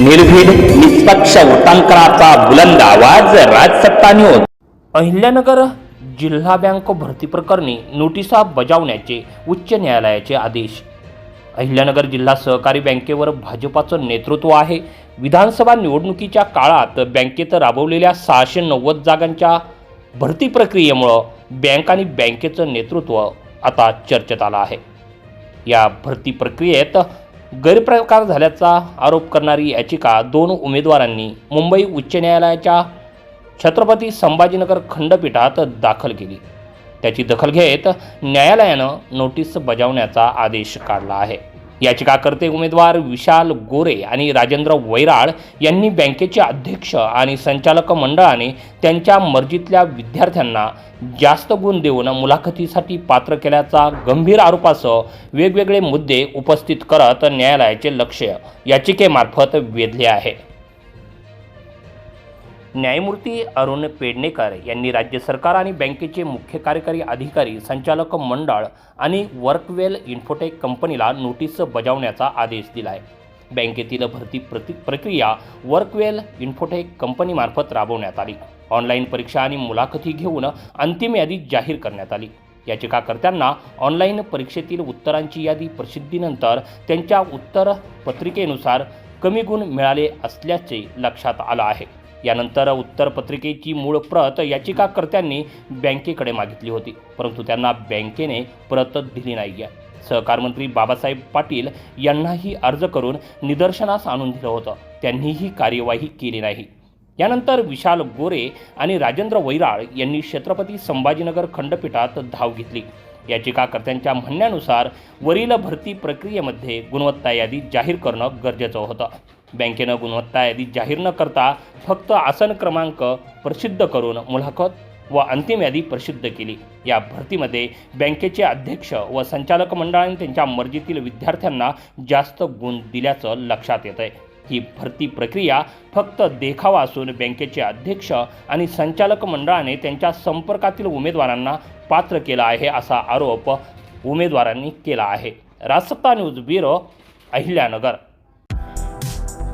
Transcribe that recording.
निर्भीड निष्पक्ष वृत्तांकनाचा बुलंद आवाज राजसत्ता न्यूज अहिल्यानगर जिल्हा बँक भरती प्रकरणी नोटिसा बजावण्याचे उच्च न्यायालयाचे आदेश. अहिल्यानगर जिल्हा सहकारी बँकेवर भाजपाचं नेतृत्व आहे. विधानसभा निवडणुकीच्या काळात बँकेत राबवलेल्या सहाशे नव्वद जागांच्या भरती प्रक्रियेमुळं बँक आणि बँकेचं नेतृत्व आता चर्चेत आलं आहे. या भरती प्रक्रियेत गैरप्रकार झाल्याचा आरोप करणारी याचिका दोन उमेदवारांनी मुंबई उच्च न्यायालयाच्या छत्रपती संभाजीनगर खंडपीठात दाखल केली. त्याची दखल घेत न्यायालयानं नोटीस बजावण्याचा आदेश काढला आहे. याचिकाकर्ते उमेदवार विशाल गोरे आणि राजेंद्र वैराळ यांनी बँकेचे अध्यक्ष आणि संचालक मंडळाने त्यांच्या मर्जीतल्या विद्यार्थ्यांना जास्त गुण देऊन मुलाखतीसाठी पात्र केल्याचा गंभीर आरोपासह वेगवेगळे मुद्दे उपस्थित करत न्यायालयाचे लक्ष याचिकेमार्फत वेधले आहे. न्यायमूर्ती अरुण पेडणेकर यांनी राज्य सरकार आणि बँकेचे मुख्य कार्यकारी अधिकारी संचालक मंडळ आणि वर्कवेल इन्फोटेक कंपनीला नोटीस बजावण्याचा आदेश दिला आहे बँकेतील भरती प्रति प्रक्रिया वर्कवेल इन्फोटेक कंपनीमार्फत राबवण्यात आली. ऑनलाईन परीक्षा आणि मुलाखती घेऊन अंतिम यादी जाहीर करण्यात आली. याचिकाकर्त्यांना ऑनलाईन परीक्षेतील उत्तरांची यादी प्रसिद्धीनंतर त्यांच्या उत्तर पत्रिकेनुसार कमी गुण मिळाले असल्याचे लक्षात आलं आहे. यानंतर उत्तरपत्रिकेची मूळ प्रत याचिकाकर्त्यांनी बँकेकडे मागितली होती परंतु त्यांना बँकेने प्रत दिली नाही आहे सहकार मंत्री बाबासाहेब पाटील यांनाही अर्ज करून निदर्शनास आणून दिलं होतं. त्यांनीही कार्यवाही केली नाही. यानंतर विशाल गोरे आणि राजेंद्र वैराळ यांनी छत्रपती संभाजीनगर खंडपीठात धाव घेतली. याचिकाकर्त्यांच्या म्हणण्यानुसार वरील भरती प्रक्रियेमध्ये गुणवत्ता यादी जाहीर करणं गरजेचं होतं. बँकेनं गुणवत्ता यादी जाहीर न करता फक्त आसन क्रमांक प्रसिद्ध करून मुलाखत व अंतिम यादी प्रसिद्ध केली. या भरतीमध्ये बँकेचे अध्यक्ष व संचालक मंडळाने त्यांच्या मर्जीतील विद्यार्थ्यांना जास्त गुण दिल्याचं लक्षात येत आहे ही भरती प्रक्रिया फक्त देखावा असून बँकेचे अध्यक्ष आणि संचालक मंडळाने त्यांच्या संपर्कातील उमेदवारांना पात्र केला आहे असा आरोप उमेदवारांनी केला आहे. Rajsatta news bureau Ahilyanagar.